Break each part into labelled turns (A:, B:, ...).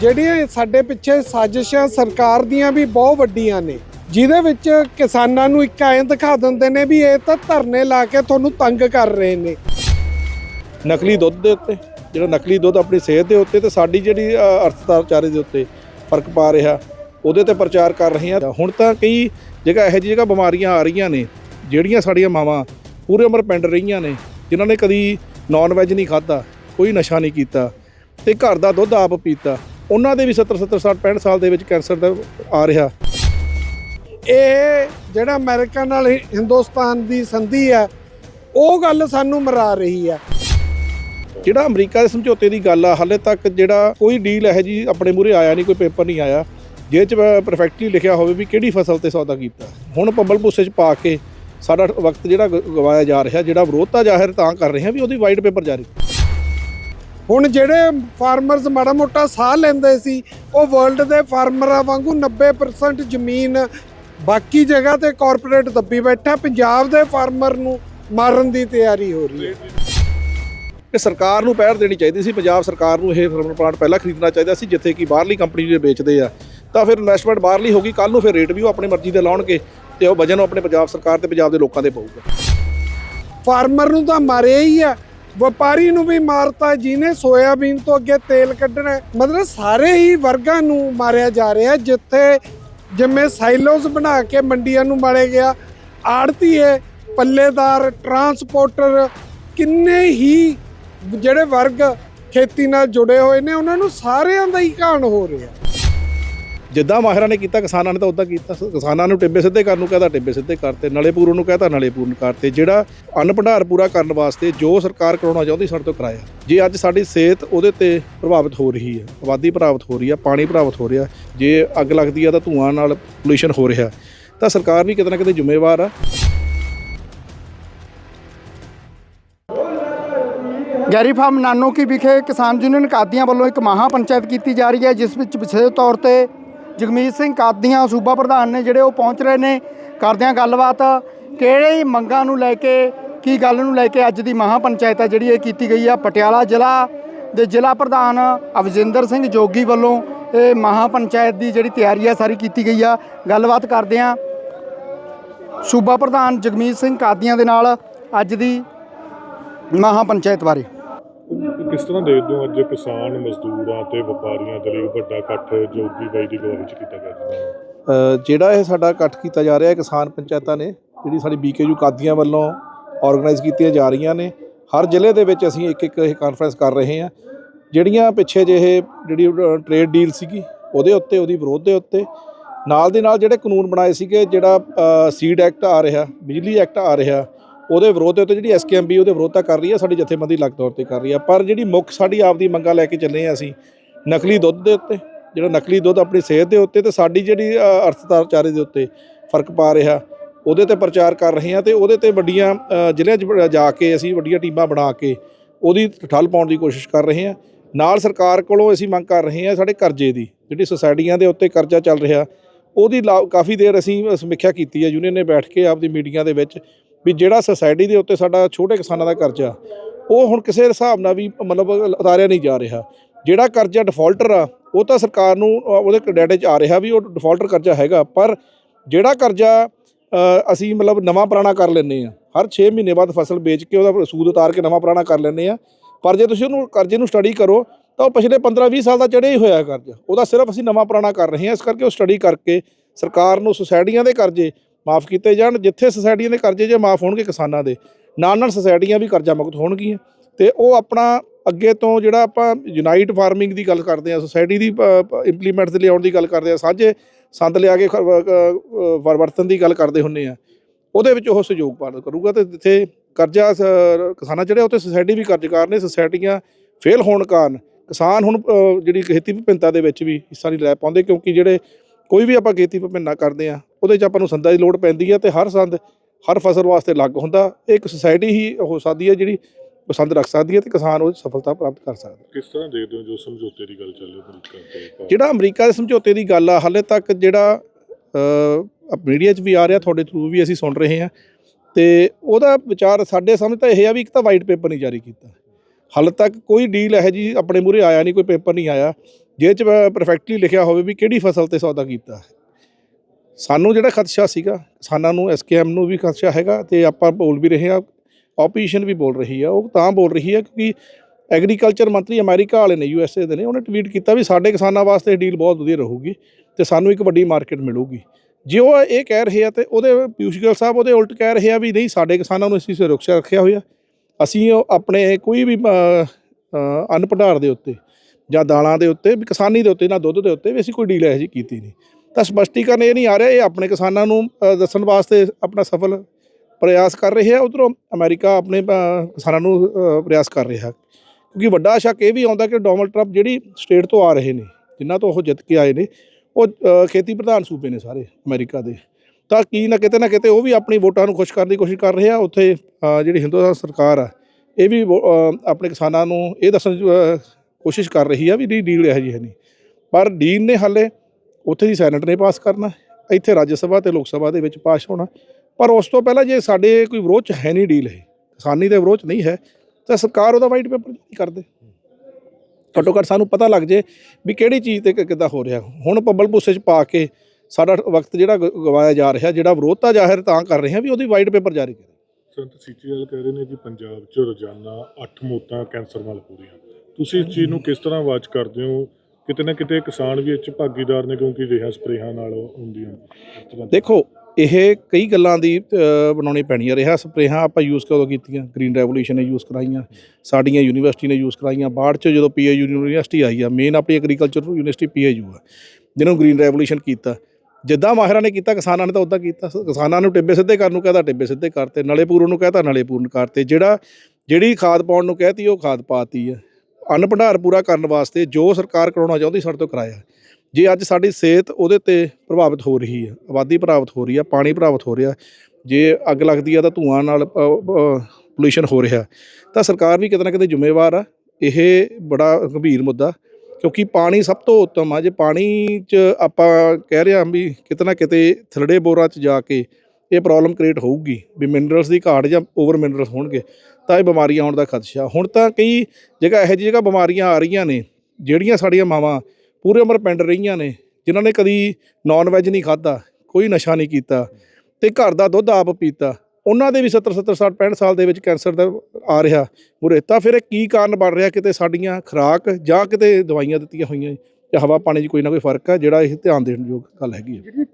A: ਜਿਹੜੀ ਸਾਡੇ ਪਿੱਛੇ ਸਾਜ਼ਿਸ਼ਾਂ ਸਰਕਾਰ ਦੀਆਂ ਵੀ ਬਹੁਤ ਵੱਡੀਆਂ ਨੇ ਜਿਹਦੇ ਵਿੱਚ ਕਿਸਾਨਾਂ ਨੂੰ ਇੱਕ ਐਂ ਦਿਖਾ ਦਿੰਦੇ ਨੇ ਵੀ ਇਹ ਤਾਂ ਧਰਨੇ ਲਾ ਕੇ ਤੁਹਾਨੂੰ ਤੰਗ ਕਰ ਰਹੇ ਨੇ।
B: ਨਕਲੀ ਦੁੱਧ ਦੇ ਉੱਤੇ ਜਿਹੜਾ ਨਕਲੀ ਦੁੱਧ ਆਪਣੀ ਸਿਹਤ ਦੇ ਉੱਤੇ ਤੇ ਸਾਡੀ ਜਿਹੜੀ ਅ, ਅਰਥਚਾਰੇ ਦੇ ਉੱਤੇ ਫ਼ਰਕ ਪਾ ਰਿਹਾ ਉਹਦੇ ਤੇ ਪ੍ਰਚਾਰ ਕਰ ਰਹੇ ਹਾਂ। ਹੁਣ ਤਾਂ ਕਈ ਜਗ੍ਹਾ ਇਹੋ ਜਿਹੀ ਜਗ੍ਹਾ ਬਿਮਾਰੀਆਂ ਆ ਰਹੀਆਂ ਨੇ ਜਿਹੜੀਆਂ ਸਾਡੀਆਂ ਮਾਵਾਂ ਪੂਰੀ ਉਮਰ ਪਿੰਡ ਰਹੀਆਂ ਨੇ ਜਿਨ੍ਹਾਂ ਨੇ ਕਦੀ ਨਾਨ ਵੈਜ ਨਹੀਂ ਖਾਧਾ ਕੋਈ ਨਸ਼ਾ ਨਹੀਂ ਕੀਤਾ ਤੇ ਘਰ ਦਾ ਦੁੱਧ ਆਪ ਪੀਤਾ। ਉਹਨਾਂ ਦੇ ਵੀ 70 70 60 65 ਸਾਲ ਦੇ ਵਿੱਚ ਕੈਂਸਰ ਦਾ ਆ ਰਿਹਾ।
A: ਇਹ ਜਿਹੜਾ ਅਮਰੀਕਾ ਨਾਲ ਹਿੰਦੁਸਤਾਨ ਦੀ ਸੰਧੀ ਹੈ, ਉਹ ਗੱਲ ਸਾਨੂੰ ਮਰਾ ਰਹੀ ਹੈ।
B: ਜਿਹੜਾ ਅਮਰੀਕਾ ਦੇ ਸਮਝੌਤੇ ਦੀ ਗੱਲ ਆ, ਹਾਲੇ ਤੱਕ ਜਿਹੜਾ ਕੋਈ ਡੀਲ ਇਹੋ ਜੀ ਆਪਣੇ ਮੂਰੇ ਆਇਆ ਨਹੀਂ, ਕੋਈ ਪੇਪਰ ਨਹੀਂ ਆਇਆ ਜਿਹਦੇ ਚ ਪਰਫੈਕਟਲੀ ਲਿਖਿਆ ਹੋਵੇ ਵੀ ਕਿਹੜੀ ਫਸਲ ਤੇ ਸੌਦਾ ਕੀਤਾ। ਹੁਣ ਪੰਬਲ ਭੁੱਸੇ ਚ ਪਾ ਕੇ ਸਾਡਾ ਵਕਤ ਜਿਹੜਾ ਗਵਾਇਆ ਜਾ ਰਿਹਾ, ਜਿਹੜਾ ਵਿਰੋਧਤਾ ਜ਼ਾਹਿਰ ਤਾਂ ਕਰ ਰਹੇ ਹਾਂ ਵੀ ਉਹਦੀ ਵਾਈਟ ਪੇਪਰ ਜਾਰੀ।
A: ਹੁਣ ਜਿਹੜੇ ਫਾਰਮਰਸ ਮਾੜਾ ਮੋਟਾ ਸਾਹ ਲੈਂਦੇ ਸੀ ਉਹ ਵਰਲਡ ਦੇ ਫਾਰਮਰਾਂ ਵਾਂਗੂ 90% ਜ਼ਮੀਨ ਬਾਕੀ ਜਗ੍ਹਾ ਤੇ ਕਾਰਪੋਰੇਟ ਦੱਬੀ ਬੈਠਾ ਪੰਜਾਬ ਦੇ ਫਾਰਮਰ ਨੂੰ ਮਾਰਨ ਦੀ ਤਿਆਰੀ ਹੋ ਰਹੀ ਹੈ।
B: ਇਹ ਸਰਕਾਰ ਨੂੰ ਪਹਿਲ ਦੇਣੀ ਚਾਹੀਦੀ ਸੀ ਪੰਜਾਬ ਸਰਕਾਰ ਨੂੰ ਇਹ ਥਰਮਲ ਪਲਾਂਟ ਪਹਿਲਾਂ ਖਰੀਦਣਾ ਚਾਹੀਦਾ ਸੀ ਜਿੱਥੇ ਕਿ ਬਾਹਰਲੀ ਕੰਪਨੀ ਜਿਹੜੇ ਵੇਚਦੇ ਆ ਤਾਂ ਫਿਰ ਇਨਵੈਸਟਮੈਂਟ ਬਾਹਰਲੀ ਹੋਗੀ ਕੱਲ ਨੂੰ ਫਿਰ ਰੇਟ ਵੀ ਉਹ ਆਪਣੀ ਮਰਜ਼ੀ ਦੇ ਲਾਉਣਗੇ ਤੇ ਉਹ ਵਜਨ ਉਹ ਆਪਣੇ ਪੰਜਾਬ ਸਰਕਾਰ ਤੇ ਪੰਜਾਬ ਦੇ ਲੋਕਾਂ ਦੇ ਪਊਗਾ।
A: ਫਾਰਮਰ ਨੂੰ ਤਾਂ ਮਾਰਿਆ ਹੀ ਆ। ਵਪਾਰੀ ਨੂੰ ਵੀ ਮਾਰਤਾ ਜਿਹਨੇ ਸੋਇਆਬੀਨ ਤੋਂ ਅੱਗੇ ਤੇਲ ਕੱਢਣਾ ਮਤਲਬ ਸਾਰੇ ਹੀ ਵਰਗਾਂ ਨੂੰ ਮਾਰਿਆ ਜਾ ਰਿਹਾ ਜਿੱਥੇ ਜਿਵੇਂ ਸਾਈਲੋਜ਼ ਬਣਾ ਕੇ ਮੰਡੀਆਂ ਨੂੰ ਮਾਰੇ ਗਿਆ। ਆੜਤੀਏ ਪੱਲੇਦਾਰ ਟਰਾਂਸਪੋਰਟਰ ਕਿੰਨੇ ਹੀ ਜਿਹੜੇ ਵਰਗ ਖੇਤੀ ਨਾਲ ਜੁੜੇ ਹੋਏ ਨੇ, ਉਹਨਾਂ ਨੂੰ ਸਾਰਿਆਂ ਦਾ ਹੀ ਘਾਣ ਹੋ ਰਿਹਾ
B: ਜਿੱਦਾਂ ਮਾਹਿਰਾਂ ਨੇ ਕੀਤਾ, ਕਿਸਾਨਾਂ ਨੇ ਤਾਂ ਉਦਾਂ ਕੀਤਾ। ਕਿਸਾਨਾਂ ਨੂੰ ਟਿੱਬੇ ਸਿੱਧੇ ਕਰਨ ਨੂੰ ਕਹਤਾ, ਟਿੱਬੇ ਸਿੱਧੇ ਕਰਤੇ ਨਲੇ ਪੂਰਨ ਨੂੰ ਕਹਤਾ, ਨਲੇ ਪੂਰਨ ਕਰਤੇ ਜਿਹੜਾ ਅੰਨ ਭੰਡਾਰ ਪੂਰਾ ਕਰਨ ਵਾਸਤੇ ਜੋ ਸਰਕਾਰ ਕਰਾਉਣਾ ਚਾਹੁੰਦੀ ਸਾਡੇ ਤੋਂ ਕਰਾਇਆ। ਜੇ ਅੱਜ ਸਾਡੀ ਸਿਹਤ ਉਹਦੇ ਤੇ ਪ੍ਰਭਾਵਿਤ ਹੋ ਰਹੀ ਹੈ, ਆਬਾਦੀ ਪ੍ਰਭਾਵਿਤ ਹੋ ਰਹੀ ਹੈ, ਪਾਣੀ ਪ੍ਰਭਾਵਿਤ ਹੋ ਰਿਹਾ, ਜੇ ਅੱਗ ਲੱਗਦੀ ਆ ਤਾਂ ਧੂਆਂ ਨਾਲ ਪੋਲੂਸ਼ਨ ਹੋ ਰਿਹਾ, ਤਾਂ ਸਰਕਾਰ ਵੀ ਕਿਤੇ ਨਾ ਕਿਤੇ ਜ਼ਿੰਮੇਵਾਰ ਆ।
C: ਗੈਰੀ ਫਾਰਮ ਨਾਨੋਕੀ ਵਿਖੇ ਕਿਸਾਨ ਯੂਨੀਅਨ ਕਾਦੀਆਂ ਵੱਲੋਂ ਇੱਕ ਮਹਾ ਪੰਚਾਇਤ ਕੀਤੀ ਜਾ ਰਹੀ ਹੈ, ਜਿਸ ਵਿੱਚ ਵਿਸ਼ੇਸ਼ ਤੌਰ ਤੇ ਜਗਮੀਤ ਸਿੰਘ ਕਾਦੀਆਂ ਸੂਬਾ ਪ੍ਰਧਾਨ ਨੇ ਜਿਹੜੇ ਉਹ ਪਹੁੰਚ ਰਹੇ ਨੇ, ਕਰਦਿਆਂ ਗੱਲਬਾਤ, ਕਿਹੜੇ ਮੰਗਾਂ ਨੂੰ ਲੈ ਕੇ, ਕੀ ਗੱਲ ਨੂੰ ਲੈ ਕੇ ਅੱਜ ਦੀ ਮਹਾ ਪੰਚਾਇਤ ਆ ਜਿਹੜੀ ਇਹ ਕੀਤੀ ਗਈ ਆ? ਪਟਿਆਲਾ ਜ਼ਿਲ੍ਹਾ ਦੇ ਜ਼ਿਲ੍ਹਾ ਪ੍ਰਧਾਨ ਅਵਜਿੰਦਰ ਸਿੰਘ ਜੋਗੀ ਵੱਲੋਂ ਇਹ ਮਹਾ ਪੰਚਾਇਤ ਦੀ ਜਿਹੜੀ ਤਿਆਰੀ ਆ, ਸਾਰੀ ਕੀਤੀ ਗਈ ਆ। ਗੱਲਬਾਤ ਕਰਦੇ ਹਾਂ ਸੂਬਾ ਪ੍ਰਧਾਨ ਜਗਮੀਤ ਸਿੰਘ ਕਾਦੀਆਂ ਦੇ ਨਾਲ ਅੱਜ ਦੀ ਮਹਾ ਪੰਚਾਇਤ ਬਾਰੇ।
D: ਕਿਸ ਤਰ੍ਹਾਂ ਦੇਖਦੇ ਹੋ ਅੱਜ ਕਿਸਾਨ ਮਜ਼ਦੂਰਾਂ ਤੇ ਵਪਾਰੀਆਂ ਦੇ ਲਈ ਵੱਡਾ ਇਕੱਠ ਜੋਗੀ ਬਾਈ ਦੀ ਅਗਵਾਈ ਵਿੱਚ ਕੀਤਾ ਗਿਆ ਜੀ
B: ਜਿਹੜਾ ਇਹ ਸਾਡਾ ਇਕੱਠ ਕੀਤਾ ਜਾ ਰਿਹਾ ਹੈ ਕਿਸਾਨ ਪੰਚਾਇਤਾਂ ਨੇ, ਜਿਹੜੀ ਸਾਡੀ ਬੀਕੇਯੂ ਕਾਦੀਆਂ ਵੱਲੋਂ ਆਰਗੇਨਾਈਜ਼ ਕੀਤੀਆਂ ਜਾ ਰਹੀਆਂ ਨੇ, ਹਰ ਜ਼ਿਲ੍ਹੇ ਦੇ ਵਿੱਚ ਅਸੀਂ ਇੱਕ ਇੱਕ ਇਹ ਕਾਨਫਰੰਸ ਕਰ ਰਹੇ ਹਾਂ। ਜਿਹੜੀਆਂ ਪਿੱਛੇ ਜਿਹੇ ਜਿਹੜੀ ਟ੍ਰੇਡ ਡੀਲ ਸੀਗੀ, ਉਹਦੇ ਉੱਤੇ, ਉਹਦੀ ਵਿਰੋਧ ਦੇ ਉੱਤੇ, ਨਾਲ ਦੇ ਨਾਲ ਜਿਹੜੇ ਕਾਨੂੰਨ ਬਣਾਏ ਸੀਗੇ, ਜਿਹੜਾ ਸੀਡ ਐਕਟ ਆ ਰਿਹਾ, ਬਿਜਲੀ ਐਕਟ ਆ ਰਿਹਾ ਉਹਦੇ ਵਿਰੋਧ ਦੇ ਉੱਤੇ ਜਿਹੜੀ ਐਸਕੇਐਮਬੀ ਉਹਦੇ ਵਿਰੋਧ ਤਾਂ ਕਰ ਰਹੀ ਹੈ ਸਾਡੀ ਜਥੇਬੰਦੀ ਲੱਗ ਤੌਰ ਤੇ ਕਰ ਰਹੀ ਹੈ ਪਰ ਜਿਹੜੀ ਮੁੱਖ ਸਾਡੀ ਆਪਦੀ ਮੰਗਾਂ ਲੈ ਕੇ ਚੱਲੇ ਹਾਂ ਅਸੀਂ ਨਕਲੀ ਦੁੱਧ ਦੇ ਉੱਤੇ ਜਿਹੜਾ ਨਕਲੀ ਦੁੱਧ ਆਪਣੀ ਸਿਹਤ ਦੇ ਉੱਤੇ ਤੇ ਸਾਡੀ ਜਿਹੜੀ ਅ, ਅਰਥਚਾਰੇ ਦੇ ਉੱਤੇ ਫ਼ਰਕ ਪਾ ਰਿਹਾ ਉਹਦੇ ਤੇ ਪ੍ਰਚਾਰ ਕਰ ਰਹੇ ਹਾਂ ਤੇ ਉਹਦੇ ਤੇ ਵੱਡੀਆਂ ਜ਼ਿਲ੍ਹਿਆਂ 'ਚ ਜਾ ਕੇ ਅਸੀਂ ਵੱਡੀਆਂ ਟੀਮਾਂ ਬਣਾ ਕੇ ਉਹਦੀ ਠੱਲ ਪਾਉਣ ਦੀ ਕੋਸ਼ਿਸ਼ ਕਰ ਰਹੇ ਹਾਂ ਨਾਲ ਸਰਕਾਰ ਕੋਲੋਂ ਅਸੀਂ ਮੰਗ ਕਰ ਰਹੇ ਹਾਂ ਸਾਡੇ ਕਰਜ਼ੇ ਦੀ ਜਿਹੜੀ ਸੁਸਾਇਟੀਆਂ ਦੇ ਉੱਤੇ ਕਰਜ਼ਾ ਚੱਲ ਰਿਹਾ ਉਹਦੀ ਲਾ- ਕਾਫੀ ਦੇਰ ਅਸੀਂ ਸਮੀਖਿਆ ਕੀਤੀ ਹੈ ਯੂਨੀਅਨ ਨੇ ਬੈਠ ਕੇ ਆਪਦੀ ਮੀਟਿੰਗਾਂ ਦੇ ਵਿੱਚ ਵੀ ਜਿਹੜਾ ਸੁਸਾਇਟੀ ਦੇ ਉੱਤੇ ਸਾਡਾ ਛੋਟੇ ਕਿਸਾਨਾਂ ਦਾ ਕਰਜ਼ਾ, ਉਹ ਹੁਣ ਕਿਸੇ ਹਿਸਾਬ ਨਾਲ ਵੀ ਮਤਲਬ ਉਤਾਰਿਆ ਨਹੀਂ ਜਾ ਰਿਹਾ। ਜਿਹੜਾ ਕਰਜ਼ਾ ਡਿਫਾਲਟਰ ਆ, ਉਹ ਤਾਂ ਸਰਕਾਰ ਨੂੰ ਉਹਦੇ ਡਾਟੇ 'ਚ ਆ ਰਿਹਾ ਵੀ ਉਹ ਡਿਫਾਲਟਰ ਕਰਜ਼ਾ ਹੈਗਾ, ਪਰ ਜਿਹੜਾ ਕਰਜ਼ਾ ਅਸੀਂ ਮਤਲਬ ਨਵਾਂ ਪੁਰਾਣਾ ਕਰ ਲੈਂਦੇ ਆ ਹਰ 6 ਮਹੀਨੇ ਬਾਅਦ ਫਸਲ ਵੇਚ ਕੇ ਉਹਦਾ ਸੂਦ ਉਤਾਰ ਕੇ ਨਵਾਂ ਪੁਰਾਣਾ ਕਰ ਲੈਂਦੇ ਆ ਪਰ ਜੇ ਤੁਸੀਂ ਉਹਨੂੰ ਕਰਜ਼ੇ ਨੂੰ ਸਟੱਡੀ ਕਰੋ, ਤਾਂ ਉਹ ਪਿਛਲੇ 15-20 ਸਾਲ ਦਾ ਚੜ੍ਹਿਆ ਹੀ ਹੋਇਆ ਕਰਜ਼ਾ। ਉਹਦਾ ਸਿਰਫ ਅਸੀਂ ਨਵਾਂ ਪੁਰਾਣਾ ਕਰ ਰਹੇ ਹਾਂ, ਇਸ ਕਰਕੇ ਉਹ ਸਟੱਡੀ ਕਰਕੇ ਸਰਕਾਰ ਨੂੰ ਸੁਸਾਇਟੀਆਂ ਦੇ ਕਰਜ਼ੇ ਮਾਫ ਕੀਤੇ ਜਾਣ, ਜਿੱਥੇ ਸੁਸਾਇਟੀਆਂ ਦੇ ਕਰਜ਼ੇ ਜੇ ਮਾਫ ਹੋਣਗੇ ਕਿਸਾਨਾਂ ਦੇ, ਨਾਲ ਨਾਲ ਸੁਸਾਇਟੀਆਂ ਵੀ ਕਰਜ਼ਾ ਮੁਕਤ ਹੋਣਗੀਆਂ। ਤੇ ਉਹ ਆਪਣਾ ਅੱਗੇ ਤੋਂ ਜਿਹੜਾ ਆਪਾਂ ਯੂਨਾਈਟ ਫਾਰਮਿੰਗ ਦੀ ਗੱਲ ਕਰਦੇ ਆ ਸੁਸਾਇਟੀ ਦੀ ਇੰਪਲੀਮੈਂਟ ਦੇ ਲਿਆਉਣ ਦੀ ਗੱਲ ਕਰਦੇ ਆ ਸਾਂਝੇ ਸੰਦ ਲਿਆ ਕੇ ਖ- ਵਰਤਨ ਦੀ ਗੱਲ ਕਰਦੇ ਹੁੰਨੇ ਆ ਉਹਦੇ ਵਿੱਚ ਉਹ ਸਹਿਯੋਗ ਪਾਲਣ ਕਰੂਗਾ ਤੇ ਜਿੱਥੇ ਕਰਜ਼ਾ ਸ- ਕਿਸਾਨਾਂ ਜਿਹੜੇ ਉੱਥੇ ਸੁਸਾਇਟੀ ਵੀ ਕਰਜ਼ਕਾਰ ਨੇ ਸੁਸਾਇਟੀਆਂ ਫੇਲ ਹੋਣ ਕਾਰਨ ਕਿਸਾਨ ਹੁਣ ਜਿਹੜੀ ਖੇਤੀ ਵਿਭਿੰਨਤਾ ਦੇ ਵਿੱਚ ਵੀ ਹਿੱਸਾ ਨਹੀਂ ਲੈ ਪਾਉਂਦੇ, ਕਿਉਂਕਿ ਜਿਹੜੇ ਕੋਈ ਵੀ ਆਪਾਂ ਖੇਤੀ ਵਿਭਿੰਨਾ ਕਰਦੇ ਆ ਉਹਦੇ 'ਚ ਆਪਾਂ ਨੂੰ ਸੰਦਾਂ ਦੀ ਲੋੜ ਪੈਂਦੀ ਹੈ ਤੇ ਹਰ ਸੰਦ ਹਰ ਫਸਲ ਵਾਸਤੇ ਅਲੱਗ ਹੁੰਦਾ। ਇਹ ਇੱਕ ਸੁਸਾਇਟੀ ਹੀ ਹੋ ਸਕਦੀ ਹੈ ਜਿਹੜੀ ਪਸੰਦ ਰੱਖ ਸਕਦੀ ਹੈ ਤੇ ਕਿਸਾਨ ਉਹ ਸਫਲਤਾ ਪ੍ਰਾਪਤ ਕਰ ਸਕਦਾ।
D: ਕਿਸ ਤਰ੍ਹਾਂ ਦੇਖਦੇ ਹੋ ਜੋ ਸਮਝੌਤੇ ਦੀ ਗੱਲ ਚੱਲ ਰਹੀ ਅਮਰੀਕਾ ਤੇ
B: ਜਿਹੜਾ ਅਮਰੀਕਾ ਦੇ ਸਮਝੌਤੇ ਦੀ ਗੱਲ ਆ ਹਾਲੇ ਤੱਕ ਜਿਹੜਾ ਮੀਡੀਆ 'ਚ ਵੀ ਆ ਰਿਹਾ ਤੁਹਾਡੇ ਥਰੂ ਵੀ ਅਸੀਂ ਸੁਣ ਰਹੇ ਹਾਂ। ਤੇ ਉਹਦਾ ਵਿਚਾਰ ਸਾਡੇ ਸਾਹਮਣੇ ਤਾਂ ਇਹ ਆ ਵੀ ਇੱਕ ਤਾਂ ਵਾਈਟ ਪੇਪਰ ਨਹੀਂ ਜਾਰੀ ਕੀਤਾ। ਹਾਲੇ ਤੱਕ ਕੋਈ ਡੀਲ ਇਹੋ ਜੀ ਆਪਣੇ ਮੂਹਰੇ ਆਇਆ ਨਹੀਂ ਕੋਈ ਪੇਪਰ ਨਹੀਂ ਆਇਆ। ਜਿਹਦੇ ਚ ਪਰਫੈਕਟਲੀ ਲਿਖਿਆ ਹੋਵੇ ਵੀ ਕਿਹੜੀ ਫਸਲ ਤੇ ਸੌਦਾ ਕੀਤਾ। ਹੈ ਸਾਨੂੰ ਜਿਹੜਾ ਖਦਸ਼ਾ ਸੀਗਾ ਕਿਸਾਨਾਂ ਨੂੰ ਐਸਕੇਐਮ ਨੂੰ ਵੀ ਖਦਸ਼ਾ ਹੈਗਾ ਤੇ ਆਪਾਂ ਬੋਲ ਵੀ ਰਹੇ ਹਾਂ ਆਪੋਜੀਸ਼ਨ ਵੀ ਬੋਲ ਰਹੀ ਆ ਉਹ ਤਾਂ ਬੋਲ ਰਹੀ ਆ ਕਿਉਂਕਿ ਐਗਰੀਕਲਚਰ ਮੰਤਰੀ ਅਮਰੀਕਾ ਵਾਲੇ ਨੇ ਯੂਐਸਏ ਦੇ ਨੇ ਉਹਨੇ ਟਵੀਟ ਕੀਤਾ ਵੀ ਸਾਡੇ ਕਿਸਾਨਾਂ ਵਾਸਤੇ ਡੀਲ ਬਹੁਤ ਵਧੀਆ ਰਹੂਗੀ ਤੇ ਸਾਨੂੰ ਇੱਕ ਵੱਡੀ ਮਾਰਕੀਟ ਮਿਲੂਗੀ। ਜੇ ਉਹ ਇਹ ਕਹਿ ਰਹੇ ਆ ਤੇ ਉਹਦੇ ਪਿਊਸ਼ ਗੋਇਲ ਸਾਹਿਬ ਉਹਦੇ ਉਲਟ ਕਹਿ ਰਹੇ ਆ ਵੀ ਨਹੀਂ ਸਾਡੇ ਕਿਸਾਨਾਂ ਨੂੰ ਅਸੀਂ ਸੁਰੱਖਿਆ ਰੱਖਿਆ ਹੋਇਆ। ਅਸੀਂ ਉਹ ਆਪਣੇ ਕੋਈ ਵੀ ਅ, ਅੰਨ ਭੰਡਾਰ ਦੇ ਉੱਤੇ ਜਾਂ ਦਾਲਾਂ ਦੇ ਉੱਤੇ ਵੀ ਕਿਸਾਨੀ ਦੇ ਉੱਤੇ ਨਾ ਦੁੱਧ ਦੇ ਉੱਤੇ ਵੀ ਅਸੀਂ ਕੋਈ ਡੀਲ ਇਹੋ ਜਿਹੀ ਕੀਤੀ ਨਹੀਂ। ਤਾਂ ਸਪਸ਼ਟੀਕਰਨ ਇਹ ਨਹੀਂ ਆ ਰਿਹਾ, ਇਹ ਆਪਣੇ ਕਿਸਾਨਾਂ ਨੂੰ ਦੱਸਣ ਵਾਸਤੇ ਆਪਣਾ ਸਫਲ ਪ੍ਰਯਾਸ ਕਰ ਰਹੇ ਆ। ਉਧਰੋਂ ਅਮਰੀਕਾ ਆਪਣੇ ਕਿਸਾਨਾਂ ਨੂੰ ਪ੍ਰਯਾਸ ਕਰ ਰਿਹਾ। ਕਿਉਂਕਿ ਵੱਡਾ ਸ਼ੱਕ ਇਹ ਵੀ ਆਉਂਦਾ ਕਿ ਡੋਨਲਡ ਟਰੰਪ ਜਿਹੜੀ ਸਟੇਟ ਤੋਂ ਆ ਰਹੇ ਨੇ, ਜਿਨ੍ਹਾਂ ਤੋਂ ਉਹ ਜਿੱਤ ਕੇ ਆਏ ਨੇ, ਉਹ ਖੇਤੀ ਪ੍ਰਧਾਨ ਸੂਬੇ ਨੇ ਸਾਰੇ ਅਮਰੀਕਾ ਦੇ। ਤਾਂ ਕੀ ਨਾ ਕਿਤੇ ਨਾ ਕਿਤੇ ਉਹ ਵੀ ਆਪਣੀ ਵੋਟਾਂ ਨੂੰ ਖੁਸ਼ ਕਰਨ ਦੀ ਕੋਸ਼ਿਸ਼ ਕਰ ਰਹੇ ਆ। ਉੱਥੇ ਜਿਹੜੀ ਹਿੰਦੁਸਤਾਨ ਸਰਕਾਰ ਆ, ਇਹ ਵੀ ਵੋ- ਆਪਣੇ ਕਿਸਾਨਾਂ ਨੂੰ ਇਹ ਦੱਸਣ ਕੋਸ਼ਿਸ਼ ਕਰ ਰਹੀ ਆ ਵੀ ਨਹੀਂ ਡੀਲ ਇਹੋ ਜਿਹੀ ਹੈ ਨਹੀਂ। ਪਰ ਡੀਲ ਨੇ ਹਾਲੇ ਉੱਥੇ ਦੀ ਸੈਨੇਟ ਨੇ ਪਾਸ ਕਰਨਾ ਇੱਥੇ ਰਾਜ ਸਭਾ ਤੇ ਲੋਕ ਸਭਾ ਦੇ ਵਿੱਚ ਪਾਸ ਹੋਣਾ ਪਰ ਉਸ ਤੋਂ ਪਹਿਲਾਂ ਜੇ ਸਾਡੇ ਕੋਈ ਵਿਰੋਧ 'ਚ ਹੈ ਨਹੀਂ ਡੀਲ ਇਹ, ਕਿਸਾਨੀ ਦੇ ਵਿਰੋਧ ਨਹੀਂ ਹੈ, ਤਾਂ ਸਰਕਾਰ ਉਹਦਾ ਵਾਈਟ ਪੇਪਰ ਨਹੀਂ ਕਰਦੇ। ਘੱਟੋ ਘੱਟ ਸਾਨੂੰ ਪਤਾ ਲੱਗ ਜੇ ਵੀ ਕਿਹੜੀ ਚੀਜ਼ ਤੇ ਕਿੱਦਾਂ ਹੋ ਰਿਹਾ। ਹੁਣ ਪੱਬਲ ਭੁੱਸੇ 'ਚ ਪਾ ਕੇ ਸਾਡਾ ਵਕਤ ਜਿਹੜਾ ਗਵਾਇਆ ਜਾ ਰਿਹਾ, ਜਿਹੜਾ ਵਿਰੋਧ ਤਾਂ ਜ਼ਾਹਿਰ ਤਾਂ ਕਰ ਰਹੇ ਹਾਂ ਵੀ ਉਹਦੀ ਵਾਈਟ ਪੇਪਰ ਜਾਰੀ ਕਰੇ।
D: ਸੰਤ ਸੀਚੀਐਲ ਕਹਿ ਰਹੇ ਨੇ ਕਿ ਪੰਜਾਬ 'ਚ ਰੋਜ਼ਾਨਾ 8 ਮੌਤਾਂ ਕੈਂਸਰ ਨਾਲ ਹੋ ਰਹੀਆਂ। ਤੁਸੀਂ ਇਸ ਚੀਜ਼ ਨੂੰ ਕਿਸ ਤਰ੍ਹਾਂ ਵਾਚ ਕਰਦੇ ਹੋ? ਕਿਤੇ ਨਾ ਕਿਤੇ ਕਿਸਾਨ ਵੀ ਇਹ ਭਾਗੀਦਾਰ ਨੇ ਕਿਉਂਕਿ ਰੇਹਾਂ ਸਪਰੇਹਾਂ ਨਾਲ ਹੁੰਦੀਆਂ।
B: ਦੇਖੋ, ਇਹ ਕਈ ਗੱਲਾਂ ਦੀ ਬਣਾਉਣੀ ਪੈਣੀ ਹੈ ਰਿਹਾ ਸਪਰੇਹਾਂ ਆਪਾਂ ਯੂਜ਼ ਕਦੋਂ ਕੀਤੀਆਂ? ਗ੍ਰੀਨ ਰੈਵੋਲੂਸ਼ਨ ਨੇ ਯੂਜ਼ ਕਰਾਈਆਂ, ਸਾਡੀਆਂ ਯੂਨੀਵਰਸਿਟੀ ਨੇ ਯੂਜ਼ ਕਰਾਈਆਂ, ਬਾਅਦ ਚ ਜਦੋਂ ਪੀਏਯੂ ਯੂਨੀਵਰਸਿਟੀ ਆਈ ਆ ਮੇਨ ਆਪਣੀ ਐਗਰੀਕਲਚਰ ਯੂਨੀਵਰਸਿਟੀ ਪੀਏਯੂ ਆ, ਜਿਹਨੂੰ ਗ੍ਰੀਨ ਰੈਵੋਲੂਸ਼ਨ ਕੀਤਾ। ਜਿੱਦਾਂ ਮਾਹਿਰਾਂ ਨੇ ਕੀਤਾ, ਕਿਸਾਨਾਂ ਨੇ ਤਾਂ ਉਦਾਂ ਕੀਤਾ। ਕਿਸਾਨਾਂ ਨੂੰ ਟਿੱਬੇ ਸਿੱਧੇ ਕਰਨ ਨੂੰ ਕਹਤਾ, ਟਿੱਬੇ ਸਿੱਧੇ ਕਰਤੇ। ਨਲੇ ਪੂਰਨ ਨੂੰ ਕਹਤਾ, ਨਲੇ ਪੂਰਨ ਕਰਤੇ। ਜਿਹੜਾ, ਜਿਹੜੀ ਖਾਦ ਪਾਉਣ ਨੂੰ ਕਹਿਤੀ, ਉਹ ਖਾਦ ਪਾਤੀ ਆ। ਅੰਨ ਭੰਡਾਰ ਪੂਰਾ ਕਰਨ ਵਾਸਤੇ ਜੋ ਸਰਕਾਰ ਕਰਾਉਣਾ ਚਾਹੁੰਦੀ ਸਾਡੇ ਤੋਂ ਕਰਾਇਆ। ਜੇ ਅੱਜ ਸਾਡੀ ਸਿਹਤ ਉਹਦੇ ਤੇ ਪ੍ਰਭਾਵਿਤ ਹੋ ਰਹੀ ਹੈ, ਆਬਾਦੀ ਪ੍ਰਭਾਵਿਤ ਹੋ ਰਹੀ ਹੈ, ਪਾਣੀ ਪ੍ਰਭਾਵਿਤ ਹੋ ਰਿਹਾ, ਜੇ ਅੱਗ ਲੱਗਦੀ ਆ ਤਾਂ ਧੂਆਂ ਨਾਲ ਪੋਲੂਸ਼ਨ ਹੋ ਰਿਹਾ, ਤਾਂ ਸਰਕਾਰ ਵੀ ਕਿਤੇ ਨਾ ਕਿਤੇ ਜ਼ਿੰਮੇਵਾਰ ਆ। ਇਹ ਬੜਾ ਗੰਭੀਰ ਮੁੱਦਾ, ਕਿਉਂਕਿ ਪਾਣੀ ਸਭ ਤੋਂ ਉੱਤਮ ਆ। ਜੇ ਪਾਣੀ 'ਚ ਆਪਾਂ ਕਹਿ ਰਹੇ ਹਾਂ ਵੀ ਕਿਤੇ ਨਾ ਕਿਤੇ ਥਲੜੇ ਬੋਰਾਂ 'ਚ ਜਾ ਕੇ ਇਹ ਪ੍ਰੋਬਲਮ ਕ੍ਰੀਏਟ ਹੋਊਗੀ ਵੀ ਮਿਨਰਲਸ ਦੀ ਘਾਟ ਜਾਂ ਓਵਰ ਮਿਨਰਲਸ ਹੋਣਗੇ, ਤਾਂ ਇਹ ਬਿਮਾਰੀਆਂ ਹੋਣ ਦਾ ਖਦਸ਼ਾ। ਹੁਣ ਤਾਂ ਕਈ ਜਗ੍ਹਾ ਇਹੋ ਜਿਹੀ ਜਗ੍ਹਾ ਬਿਮਾਰੀਆਂ ਆ ਰਹੀਆਂ ਨੇ, ਜਿਹੜੀਆਂ ਸਾਡੀਆਂ ਮਾਵਾਂ ਪੂਰੀ ਉਮਰ ਪਿੰਡ ਰਹੀਆਂ ਨੇ, ਜਿਨ੍ਹਾਂ ਨੇ ਕਦੀ ਨਾਨ ਵੈਜ ਨਹੀਂ ਖਾਧਾ, ਕੋਈ ਨਸ਼ਾ ਨਹੀਂ ਕੀਤਾ ਤੇ ਘਰ ਦਾ ਦੁੱਧ ਆਪ ਪੀਤਾ। ਉਹਨਾਂ ਦੇ ਵੀ 70 70 60 65 ਸਾਲ ਦੇ ਵਿੱਚ ਕੈਂਸਰ ਦਾ ਆ ਰਿਹਾ। ਮੁਰੇ ਤਾਂ ਫਿਰ ਇਹ ਕੀ ਕਾਰਨ ਬਣ ਰਿਹਾ? ਕਿਤੇ ਸਾਡੀਆਂ ਖੁਰਾਕ ਜਾਂ ਕਿਤੇ ਦਵਾਈਆਂ ਦਿੱਤੀਆਂ ਹੋਈਆਂ ਜਾਂ ਹਵਾ ਪਾਣੀ 'ਚ ਕੋਈ ਨਾ ਕੋਈ ਫ਼ਰਕ ਹੈ ਜਿਹੜਾ ਇਹ ਧਿਆਨ ਦੇਣ ਯੋਗ ਗੱਲ ਹੈਗੀ ਹੈ
C: ਜਿਹੜੀ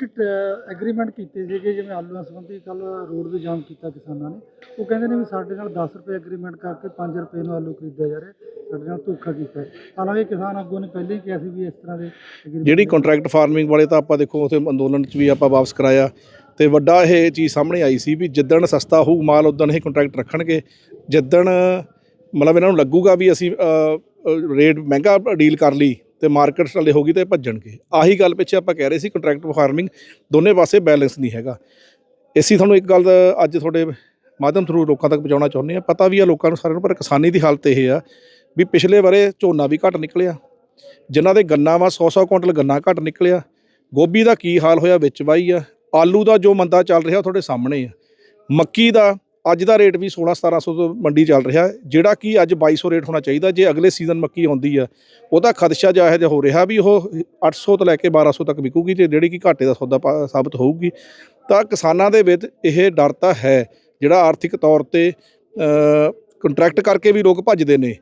C: ਐਗਰੀਮੈਂਟ ਕੀਤੇ ਸੀਗੇ ਜਿਵੇਂ ਆਲੂਆਂ ਸੰਬੰਧੀ ਕੱਲ ਰੋਡ ਵੀ ਜਾਮ ਕੀਤਾ ਕਿਸਾਨਾਂ ਨੇ ਉਹ ਕਹਿੰਦੇ ਨੇ ਵੀ ਸਾਡੇ ਨਾਲ 10 ਰੁਪਏ ਐਗਰੀਮੈਂਟ ਕਰਕੇ 5 ਰੁਪਏ ਨੂੰ ਆਲੂ ਖਰੀਦਿਆ ਜਾ ਰਿਹਾ ਸਾਡੇ ਨਾਲ ਧੋਖਾ ਕੀਤਾ। ਹਾਲਾਂਕਿ ਕਿਸਾਨ ਆਗੂਆਂ ਨੇ ਪਹਿਲਾਂ ਹੀ ਕਿਹਾ ਸੀ ਵੀ ਇਸ ਤਰ੍ਹਾਂ ਦੇ
B: ਜਿਹੜੀ ਕੰਟਰੈਕਟ ਫਾਰਮਿੰਗ ਵਾਲੇ ਤਾਂ ਆਪਾਂ ਦੇਖੋ ਉਥੇ ਅੰਦੋਲਨ 'ਚ ਵੀ ਆਪਾਂ ਵਾਪਸ ਕਰਾਇਆ ਤੇ ਵੱਡਾ ਇਹ ਚੀਜ਼ ਸਾਹਮਣੇ ਆਈ ਸੀ ਵੀ ਜਿੱਦਣ ਸਸਤਾ ਹੋਊ ਮਾਲ ਉਦੋਂ ਇਹ ਕੰਟਰੈਕਟ ਰੱਖਣਗੇ ਜਿੱਦਣ ਮਤਲਬ ਇਹਨਾਂ ਨੂੰ ਲੱਗੂਗਾ ਵੀ ਅਸੀਂ ਰੇਟ ਮਹਿੰਗਾ ਡੀਲ ਕਰ ਲਈ ਤੇ ਮਾਰਕੀਟ ਥੱਲੇ ਹੋਗੀ ਤੇ ਇਹ ਭੱਜਣਗੇ। ਆਹੀ ਗੱਲ ਪਿੱਛੇ ਆਪਾਂ ਕਹਿ ਰਹੇ ਸੀ ਕੰਟਰੈਕਟ ਫਾਰਮਿੰਗ ਦੋਨੇ ਪਾਸੇ ਬੈਲੈਂਸ ਨਹੀਂ ਹੈਗਾ। ਅਸੀਂ ਤੁਹਾਨੂੰ ਇੱਕ ਗੱਲ ਅੱਜ ਤੁਹਾਡੇ ਮਾਧਿਅਮ ਥਰੂ ਲੋਕਾਂ ਤੱਕ ਪਹੁੰਚਾਉਣਾ ਚਾਹੁੰਦੇ ਆ ਪਤਾ ਵੀ ਆ ਲੋਕਾਂ ਨੂੰ ਸਾਰਿਆਂ ਨੂੰ, ਪਰ ਕਿਸਾਨੀ ਦੀ ਹਾਲਤ ਇਹ ਆ ਵੀ ਪਿਛਲੇ ਬਾਰੇ ਝੋਨਾ ਵੀ ਘੱਟ ਨਿਕਲਿਆ। ਜਿਨ੍ਹਾਂ ਦੇ ਗੰਨਾ ਵਾ 100-100 ਕੁਇੰਟਲ ਗੰਨਾ ਘੱਟ ਨਿਕਲਿਆ। ਗੋਭੀ ਦਾ ਕੀ ਹਾਲ ਹੋਇਆ ਵਿੱਚ ਵਾਈ ਆ। ਆਲੂ ਦਾ ਜੋ ਮੰਦਾ ਚੱਲ ਰਿਹਾ ਉਹ ਤੁਹਾਡੇ ਸਾਹਮਣੇ ਆ। ਮੱਕੀ ਦਾ ਅੱਜ ਦਾ ਰੇਟ ਵੀ 16-1700 ਤੋਂ ਮੰਡੀ ਚੱਲ ਰਿਹਾ ਜਿਹੜਾ ਕਿ ਅੱਜ 2200 ਰੇਟ ਹੋਣਾ ਚਾਹੀਦਾ, ਜੇ ਅਗਲੇ ਸੀਜ਼ਨ ਮੱਕੀ ਆਉਂਦੀ ਆ ਉਹਦਾ ਖਦਸ਼ਾ ਜਾਇਜ਼ ਹੋ ਰਿਹਾ ਵੀ ਉਹ 800 ਤੋਂ ਲੈ ਕੇ 1200 ਤੱਕ ਵਿਕੂਗੀ ਤੇ ਜਿਹੜੀ ਕਿ ਘਾਟੇ ਦਾ ਸੌਦਾ ਪਾ- ਸਾਬਤ ਹੋਊਗੀ। ਤਾਂ ਕਿਸਾਨਾਂ ਦੇ ਵਿੱਚ ਇਹ ਡਰ ਤਾਂ ਹੈ, ਜਿਹੜਾ ਆਰਥਿਕ ਤੌਰ ਤੇ ਕੰਟਰੈਕਟ ਕਰਕੇ ਵੀ ਲੋਕ ਭੱਜਦੇ ਨੇ।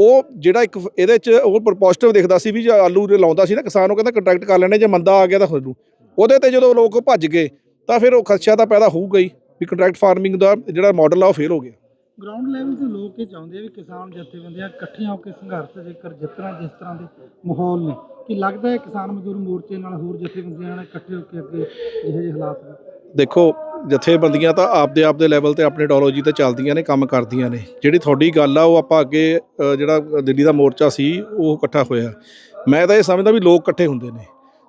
B: ਉਹ ਜਿਹੜਾ ਇੱਕ ਇਹਦੇ ਚ ਉਹ ਪੋਜ਼ਿਟਿਵ ਦੇਖਦਾ ਸੀ ਵੀ ਜੇ ਆਲੂ ਦੇ ਲਾਉਂਦਾ ਸੀ ਨਾ ਕਿਸਾਨ, ਉਹ ਕਹਿੰਦਾ ਕੰਟਰੈਕਟ ਕਰ ਲੈਣੇ, ਜੇ ਮੰਦਾ ਆ ਗਿਆ ਤਾਂ ਤੁਹਾਨੂੰ ਉਹਦੇ ਤੇ ਜਦੋਂ ਲੋਕ ਭੱਜ ਗਏ, ਤਾਂ ਫਿਰ ਉਹ ਖਦਸ਼ਾ ਤਾਂ ਪੈਦਾ ਹੋਊਗਾ ਹੀ। ਵੀ ਕੰਟਰੈਕਟ ਫਾਰਮਿੰਗ ਦਾ ਜਿਹੜਾ ਮਾਡਲ ਆ ਉਹ ਫੇਲ ਹੋ ਗਿਆ।
C: ਗਰਾਊਂਡ ਲੈਵਲ ਤੇ ਲੋਕ ਇਹ ਚਾਹੁੰਦੇ ਆ ਵੀ ਕਿਸਾਨ ਜਥੇਬੰਦੀਆਂ ਇਕੱਠੀਆਂ ਹੋ ਕੇ ਸੰਘਰਸ਼ ਜੇਕਰ ਜਿੱਤਣਾ ਜਿਸ ਤਰ੍ਹਾਂ ਦੇ ਮਾਹੌਲ ਨੇ ਕਿ ਲੱਗਦਾ ਹੈ ਕਿਸਾਨ ਮਜ਼ਦੂਰ ਮੋਰਚੇ ਨਾਲ ਹੋਰ ਜਥੇਬੰਦੀਆਂ ਨਾਲ ਇਕੱਠੇ ਹੋ ਕੇ ਅੱਗੇ ਜਿਹੇ ਜਿਹੇ ਹਾਲਾਤ ਨੇ?
B: ਦੇਖੋ ਜਥੇਬੰਦੀਆਂ ਤਾਂ ਆਪਦੇ ਆਪ ਦੇ ਲੈਵਲ ਤੇ ਆਪਣੀ ਆਈਡੀਓਲੋਜੀ ਤੇ ਚੱਲਦੀਆਂ ਨੇ ਕੰਮ ਕਰਦੀਆਂ ਨੇ। ਜਿਹੜੀ ਤੁਹਾਡੀ ਗੱਲ ਆ ਉਹ ਆਪਾਂ ਅੱਗੇ ਜਿਹੜਾ ਦਿੱਲੀ ਦਾ ਮੋਰਚਾ ਸੀ ਉਹ ਇਕੱਠਾ ਹੋਇਆ। ਮੈਂ ਤਾਂ ਇਹ ਸਮਝਦਾ ਵੀ ਲੋਕ ਇਕੱਠੇ ਹੁੰਦੇ ਨੇ।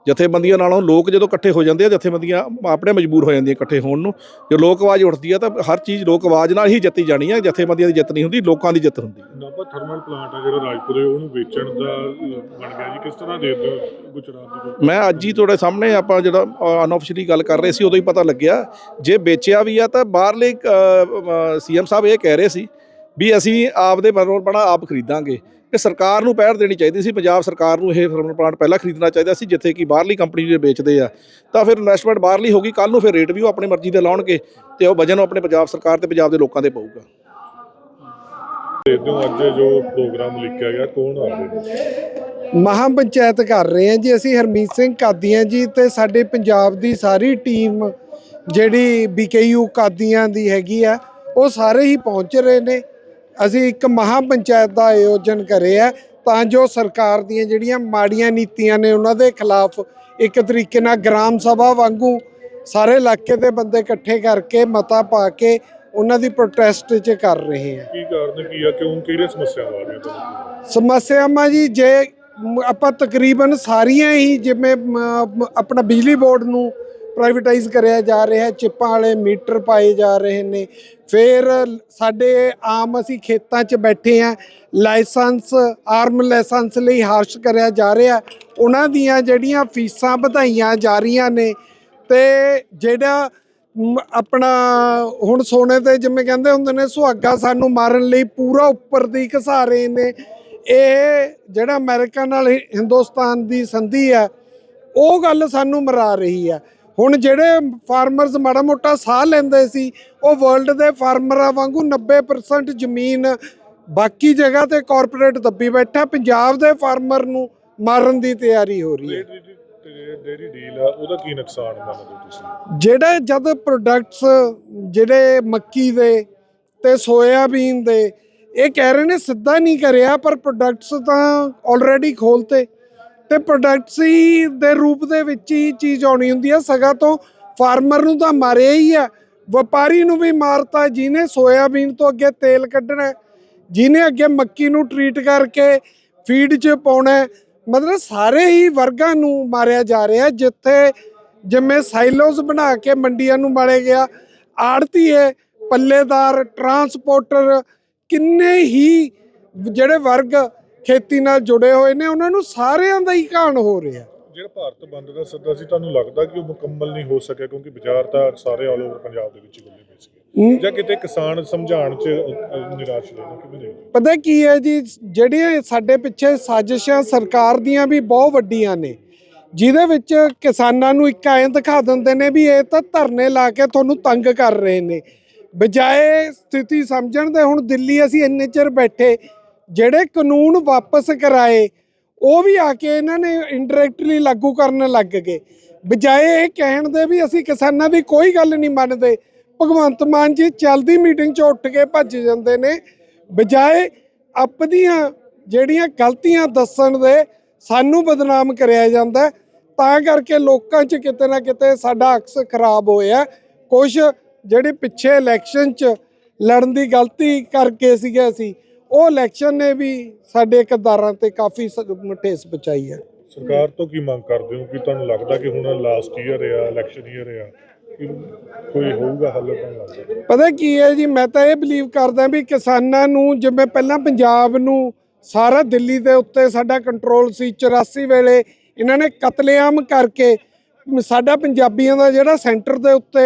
B: ਜਥੇਬੰਦੀਆਂ ਨਾਲੋਂ ਲੋਕ ਜਦੋਂ ਇਕੱਠੇ ਹੋ ਜਾਂਦੇ ਆ ਜਥੇਬੰਦੀਆਂ ਆਪਣੇ ਮਜਬੂਰ ਹੋ ਜਾਂਦੀਆਂ ਇਕੱਠੇ ਹੋਣ ਨੂੰ। ਜੇ ਲੋਕ ਆਵਾਜ਼ ਉੱਠਦੀ ਆ ਤਾਂ ਹਰ ਚੀਜ਼ ਲੋਕ ਆਵਾਜ਼ ਨਾਲ ਹੀ ਜਿੱਤੀ ਜਾਣੀ ਆ ਜਥੇਬੰਦੀਆਂ ਦੀ ਜਿੱਤ ਨਹੀਂ ਹੁੰਦੀ ਲੋਕਾਂ ਦੀ ਜਿੱਤ ਹੁੰਦੀ
D: ਨਾਭਾ ਥਰਮਲ ਪਲਾਂਟ ਆ ਜਿਹੜਾ ਰਾਜਪੁਰੇ ਉਹਨੂੰ ਵੇਚਣ ਦਾ ਅ, ਬਣ ਗਿਆ ਜੀ। ਕਿਸ ਤਰ੍ਹਾਂ ਦੇਖਦੇ ਹੋ ਗੁਜਰਾਤ ਦੀ ਕੋਈ?
B: ਮੈਂ ਅੱਜ ਹੀ ਤੁਹਾਡੇ ਸਾਹਮਣੇ ਆਪਾਂ ਜਿਹੜਾ ਅਨਆਫੀਸ਼ੀਅਲੀ ਗੱਲ ਕਰ ਰਹੇ ਸੀ ਉਦੋਂ ਹੀ ਪਤਾ ਲੱਗਿਆ। ਜੇ ਵੇਚਿਆ ਵੀ ਆ ਤਾਂ ਬਾਹਰਲੇ ਸੀਐਮ ਸਾਹਿਬ ਇਹ ਕਹਿ ਰਹੇ ਸੀ ਵੀ ਅਸੀਂ ਆਪਦੇ ਪੈਟਰੋਲ ਪਣਾ ਆਪ ਖਰੀਦਾਂਗੇ। ਕਿ ਸਰਕਾਰ ਨੂੰ ਪਹਿਲ ਦੇਣੀ ਚਾਹੀਦੀ ਸੀ ਪੰਜਾਬ ਸਰਕਾਰ ਨੂੰ ਇਹ ਥਰਮਲ ਪਲਾਂਟ ਪਹਿਲਾਂ ਖਰੀਦਣਾ ਚਾਹੀਦਾ ਸੀ ਜਿੱਥੇ ਕਿ ਬਾਹਰਲੀ ਕੰਪਨੀ ਜੇ ਵੇਚਦੇ ਆ ਤਾਂ ਫਿਰ ਇਨਵੈਸਟਮੈਂਟ ਬਾਹਰਲੀ ਹੋਗੀ ਕੱਲ ਨੂੰ ਫਿਰ ਰੇਟ ਵੀ ਉਹ ਆਪਣੀ ਮਰਜ਼ੀ ਦੇ ਲਾਉਣਗੇ ਤੇ ਉਹ ਵਜਨ ਆਪਣੇ ਪੰਜਾਬ ਸਰਕਾਰ ਤੇ ਪੰਜਾਬ ਦੇ ਲੋਕਾਂ ਤੇ ਪਊਗਾ।
D: ਦੇਖਦੇ ਅੱਜ ਜੋ ਪ੍ਰੋਗਰਾਮ ਲਿਖਿਆ ਗਿਆ ਕੌਣ ਆ ਰਹੇ?
A: ਮਹਾਂ ਪੰਚਾਇਤ ਕਰ ਰਹੇ ਹਾਂ ਜੀ ਅਸੀਂ ਹਰਮੀਤ ਸਿੰਘ ਕਾਦੀਆਂ ਜੀ ਤੇ ਸਾਡੇ ਪੰਜਾਬ ਦੀ ਸਾਰੀ ਟੀਮ ਜਿਹੜੀ ਬੀਕੇਯੂ ਕਾਦੀਆਂ ਦੀ ਹੈਗੀ ਆ ਉਹ ਸਾਰੇ ਹੀ ਪਹੁੰਚ ਰਹੇ ਨੇ। ਅਸੀਂ ਇੱਕ ਮਹਾਂ ਪੰਚਾਇਤ ਦਾ ਆਯੋਜਨ ਕਰਿਆ ਤਾਂ ਜੋ ਸਰਕਾਰ ਦੀਆਂ ਜਿਹੜੀਆਂ ਮਾੜੀਆਂ ਨੀਤੀਆਂ ਨੇ ਉਹਨਾਂ ਦੇ ਖਿਲਾਫ ਇੱਕ ਤਰੀਕੇ ਨਾਲ ਗ੍ਰਾਮ ਸਭਾ ਵਾਂਗੂ ਸਾਰੇ ਇਲਾਕੇ ਦੇ ਬੰਦੇ ਇਕੱਠੇ ਕਰਕੇ ਮਤਾ ਪਾ ਕੇ ਉਹਨਾਂ ਦੀ ਪ੍ਰੋਟੈਸਟ 'ਚ ਕਰ ਰਹੇ ਆ।
D: ਕੀ ਕਾਰਨ ਕੀ ਆ? ਕਿਉਂ ਕਿਹੜੇ ਸਮੱਸਿਆਵਾਂ ਆ ਰਹੀਆਂ ਤੁਹਾਨੂੰ
A: ਸਮੱਸਿਆਵਾਂ ਜੀ ਜੇ ਮ- ਆਪਾਂ ਤਕਰੀਬਨ ਸਾਰੀਆਂ ਹੀ ਜਿਵੇਂ ਮ, ਮ, ਆਪਣਾ ਬਿਜਲੀ ਬੋਰਡ ਨੂੰ ਪ੍ਰਾਈਵੇਟਾਈਜ਼ ਕਰਿਆ ਜਾ ਰਿਹਾ, ਚਿੱਪਾਂ ਵਾਲੇ ਮੀਟਰ ਪਾਏ ਜਾ ਰਹੇ ਨੇ। ਫਿਰ ਸਾਡੇ ਆਮ ਅਸੀਂ ਖੇਤਾਂ 'ਚ ਬੈਠੇ ਆ, ਲਾਇਸੈਂਸ, ਆਰਮ ਲਾਇਸੈਂਸ ਲਈ ਹਾਰਸ਼ ਕਰਿਆ ਜਾ ਰਿਹਾ। ਉਹਨਾਂ ਦੀਆਂ ਜਿਹੜੀਆਂ ਫੀਸਾਂ ਵਧਾਈਆਂ ਜਾ ਰਹੀਆਂ ਨੇ ਤੇ ਜਿਹੜਾ ਆਪਣਾ ਹੁਣ ਸੋਨੇ ਤੇ ਜਿਵੇਂ ਕਹਿੰਦੇ ਹੁੰਦੇ ਨੇ, ਸੁਹਾਗਾ ਸਾਨੂੰ ਮਾਰਨ ਲਈ ਪੂਰਾ ਉੱਪਰ ਦੀ ਘਸਾ ਰਹੇ ਨੇ। ਇਹ ਜਿਹੜਾ ਅਮਰੀਕਾ ਨਾਲ ਹਿ- ਹਿੰਦੁਸਤਾਨ ਦੀ ਸੰਧੀ ਆ, ਉਹ ਗੱਲ ਸਾਨੂੰ ਮਰਾ ਰਹੀ ਆ। ਹੁਣ ਜਿਹੜੇ ਫਾਰਮਰਸ ਮਾੜਾ ਮੋਟਾ ਸਾਹ ਲੈਂਦੇ ਸੀ ਉਹ ਵਰਲਡ ਦੇ ਫਾਰਮਰਾਂ ਵਾਂਗੂ 90% ਜ਼ਮੀਨ ਬਾਕੀ ਜਗ੍ਹਾ ਤੇ ਕਾਰਪੋਰੇਟ ਦੱਬੀ ਬੈਠਾ ਪੰਜਾਬ ਦੇ ਫਾਰਮਰ ਨੂੰ ਮਾਰਨ ਦੀ ਤਿਆਰੀ ਹੋ ਰਹੀ ਹੈ।
D: ਜਿਹੜੀ ਡੀਲ ਆ ਉਹਦਾ ਕੀ ਨੁਕਸਾਨ ਮੰਨਦੇ ਹੋ ਤੁਸੀਂ?
A: ਜਿਹੜੇ ਜਦ ਪ੍ਰੋਡਕਟਸ ਜਿਹੜੇ ਮੱਕੀ ਦੇ ਤੇ ਸੋਇਆਬੀਨ ਦੇ ਇਹ ਕਹਿ ਰਹੇ ਨੇ ਸਿੱਧਾ ਨਹੀਂ ਕਰਿਆ ਪਰ ਪ੍ਰੋਡਕਟਸ ਤਾਂ ਆਲਰੇਡੀ ਖੋਲਤੇ ਤੇ ਪ੍ਰੋਡਕਟਸ ਹੀ ਦੇ ਰੂਪ ਦੇ ਵਿੱਚ ਹੀ ਚੀਜ਼ ਆਉਣੀ ਹੁੰਦੀ ਹੈ ਸਗਾ ਤੋਂ ਫਾਰਮਰ ਨੂੰ ਤਾਂ ਮਾਰਿਆ ਹੀ ਆ। ਵਪਾਰੀ ਨੂੰ ਵੀ ਮਾਰਤਾ, ਜਿਹਨੇ ਸੋਇਆਬੀਨ ਤੋਂ ਅੱਗੇ ਤੇਲ ਕੱਢਣਾ, ਜਿਹਨੇ ਅੱਗੇ ਮੱਕੀ ਨੂੰ ਟਰੀਟ ਕਰਕੇ ਫੀਡ 'ਚ ਪਾਉਣਾ, ਮਤਲਬ ਸਾਰੇ ਹੀ ਵਰਗਾਂ ਨੂੰ ਮਾਰਿਆ ਜਾ ਰਿਹਾ, ਜਿੱਥੇ ਜਿਵੇਂ ਸਾਈਲੋਜ਼ ਬਣਾ ਕੇ ਮੰਡੀਆਂ ਨੂੰ ਮਾਰੇ ਗਿਆ। ਆੜਤੀਏ ਪੱਲੇਦਾਰ ਟਰਾਂਸਪੋਰਟਰ ਕਿੰਨੇ ਹੀ ਜਿਹੜੇ ਵਰਗ ਖੇਤੀ ਨਾਲ ਜੁੜੇ ਹੋਏ ਨੇ ਉਹਨਾਂ ਨੂੰ ਸਾਰਿਆਂ ਦਾ ਹੀ ਘਾਣ ਹੋ ਰਿਹਾ।
D: ਜਿਹੜਾ ਭਾਰਤ ਬੰਦ ਦਾ ਸੱਦਾ ਸੀ ਤੁਹਾਨੂੰ ਲੱਗਦਾ ਕਿ ਉਹ ਮੁਕੰਮਲ ਨਹੀਂ ਹੋ ਸਕਿਆ ਕਿਉਂਕਿ ਬਾਜ਼ਾਰ ਤਾਂ ਸਾਰੇ ਆਲ ਓਵਰ ਪੰਜਾਬ ਦੇ ਵਿੱਚ ਖੁੱਲੇ ਪਏ ਸੀਗੇ। ਜਾਂ ਕਿਤੇ ਕਿਸਾਨ ਸਮਝਾਉਣ 'ਚ ਨਿਰਾਸ਼ ਹੋਏ ਨੇ ਕਿਵੇਂ ਦੇਖਦੇ?
A: ਪਤਾ ਕੀ ਹੈ ਜੀ ਜਿਹੜੀਆਂ ਸਾਡੇ ਪਿੱਛੇ ਸਾਜ਼ਿਸ਼ਾਂ ਸਰਕਾਰ ਦੀਆਂ ਵੀ ਬਹੁਤ ਵੱਡੀਆਂ ਨੇ ਜਿਹਦੇ ਵਿੱਚ ਕਿਸਾਨਾਂ ਨੂੰ ਇੱਕ ਐਂ ਦਿਖਾ ਦਿੰਦੇ ਨੇ ਵੀ ਇਹ ਤਾਂ ਧਰਨੇ ਲਾ ਕੇ ਤੁਹਾਨੂੰ ਤੰਗ ਕਰ ਰਹੇ ਨੇ। ਬਜਾਏ ਸਥਿਤੀ ਸਮਝਣ ਦੇ ਹੁਣ ਦਿੱਲੀ ਅਸੀਂ ਇੰਨੇ ਚਿਰ ਬੈਠੇ ਜਿਹੜੇ ਕਾਨੂੰਨ ਵਾਪਸ ਕਰਾਏ, ਉਹ ਵੀ ਆ ਕੇ ਇਹਨਾਂ ਨੇ ਇਨਡਾਇਰੈਕਟਲੀ ਲਾਗੂ ਕਰਨ ਲੱਗ ਗਏ। ਬਜਾਏ ਇਹ ਕਹਿਣ ਦੇ ਵੀ ਅਸੀਂ ਕਿਸਾਨਾਂ ਦੀ ਕੋਈ ਗੱਲ ਨਹੀਂ ਮੰਨਦੇ। ਭਗਵੰਤ ਮਾਨ ਜੀ ਚਲਦੀ ਮੀਟਿੰਗ 'ਚ ਉੱਠ ਕੇ ਭੱਜ ਜਾਂਦੇ ਨੇ। ਬਜਾਏ ਆਪਣੀਆਂ ਜਿਹੜੀਆਂ ਗਲਤੀਆਂ ਦੱਸਣ ਦੇ ਸਾਨੂੰ ਬਦਨਾਮ ਕਰਿਆ ਜਾਂਦਾ ਤਾਂ ਕਰਕੇ ਲੋਕਾਂ 'ਚ ਕਿਤੇ ਨਾ ਕਿਤੇ ਸਾਡਾ ਅਕਸ ਖਰਾਬ ਹੋਇਆ। ਕੁਝ ਜਿਹੜੇ ਪਿੱਛੇ ਇਲੈਕਸ਼ਨ 'ਚ ਲੜਨ ਦੀ ਗਲਤੀ ਕਰਕੇ ਸੀਗੇ ਅਸੀਂ। ਉਹ ਇਲੈਕਸ਼ਨ ਨੇ ਵੀ ਸਾਡੇ ਕਿਰਦਾਰਾਂ ਤੇ ਕਾਫੀ ਸ- ਠੇਸ ਪਹੁੰਚਾਈ ਹੈ।
D: ਸਰਕਾਰ ਤੋਂ ਕੀ ਮੰਗ ਕਰਦੇ ਹੋ ਕਿ ਤੁਹਾਨੂੰ ਲੱਗਦਾ ਕਿ ਹੁਣ ਲਾਸਟ ਈਅਰ ਆ ਇਲੈਕਸ਼ਨ ਈਅਰ ਆ ਕੋਈ ਹੋਊਗਾ ਹੱਲ ਤੁਹਾਨੂੰ ਲੱਗਦਾ
A: ਪਤਾ ਕੀ ਹੈ ਜੀ ਮੈਂ ਤਾਂ ਇਹ ਬਲੀਵ ਕਰਦਾ ਵੀ ਕਿਸਾਨਾਂ ਨੂੰ ਜਿਵੇਂ ਪਹਿਲਾਂ ਪੰਜਾਬ ਨੂੰ ਸਾਰਾ ਦਿੱਲੀ ਦੇ ਉੱਤੇ ਸਾਡਾ ਕੰਟਰੋਲ ਸੀ 84 ਵੇਲੇ ਇਹਨਾਂ ਨੇ ਕਤਲੇਆਮ ਕਰਕੇ ਸਾਡਾ ਪੰਜਾਬੀਆਂ ਦਾ ਜਿਹੜਾ ਸੈਂਟਰ ਦੇ ਉੱਤੇ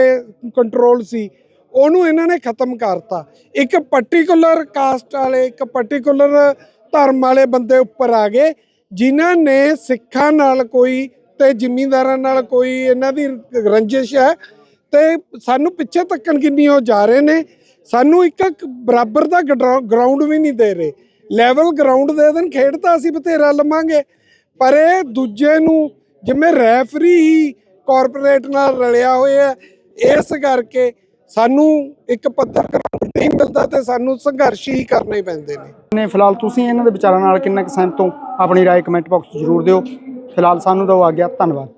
A: ਕੰਟਰੋਲ ਸੀ ਉਹਨੂੰ ਇਹਨਾਂ ਨੇ ਖਤਮ ਕਰਤਾ। ਇੱਕ ਪਾਰਟਿਕੂਲਰ ਕਾਸਟ ਵਾਲੇ, ਇੱਕ ਪਾਰਟਿਕੂਲਰ ਧਰਮ ਵਾਲੇ ਬੰਦੇ ਉੱਪਰ ਆ ਗਏ, ਜਿਨ੍ਹਾਂ ਨੇ ਸਿੱਖਾਂ ਨਾਲ ਕੋਈ ਤੇ ਜ਼ਿਮੀਂਦਾਰਾਂ ਨਾਲ ਕੋਈ ਇਹਨਾਂ ਦੀ ਰੰਜਿਸ਼ ਹੈ ਤੇ ਸਾਨੂੰ ਪਿੱਛੇ ਤੱਕਣ ਕਿੰਨੀ ਉਹ ਜਾ ਰਹੇ ਨੇ। ਸਾਨੂੰ ਇੱਕ ਇੱਕ ਬਰਾਬਰ ਦਾ ਗਰਾਊਂਡ ਵੀ ਨਹੀਂ ਦੇ ਰਹੇ। ਲੈਵਲ ਗਰਾਊਂਡ ਦੇ ਦੇਣ ਖੇਡ ਤਾਂ ਅਸੀਂ ਬਥੇਰਾ ਲਵਾਂਗੇ, ਪਰ ਇਹ ਦੂਜੇ ਨੂੰ ਜਿਵੇਂ ਰੈਫਰੀ ਹੀ ਕਾਰਪੋਰੇਟ ਨਾਲ ਰਲਿਆ ਹੋਇਆ ਇਸ ਕਰਕੇ ਸਾਨੂੰ ਇੱਕ ਪੱਧਰ ground ਨਹੀਂ ਮਿਲਦਾ ਤੇ ਸਾਨੂੰ ਸੰਘਰਸ਼ ਹੀ ਕਰਨੇ ਪੈਂਦੇ ਨੇ
C: ਨੇ ਫਿਲਹਾਲ ਤੁਸੀਂ ਇਹਨਾਂ ਦੇ ਵਿਚਾਰਾਂ ਨਾਲ ਕਿੰਨਾ ਕੁ ਸਹਿਮਤ ਹੋ ਆਪਣੀ رائے ਕਮੈਂਟ ਬਾਕਸ 'ਚ ਜ਼ਰੂਰ ਦਿਓ ਫਿਲਹਾਲ ਸਾਨੂੰ ਦਿਓ ਆ ਗਿਆ ਧੰਨਵਾਦ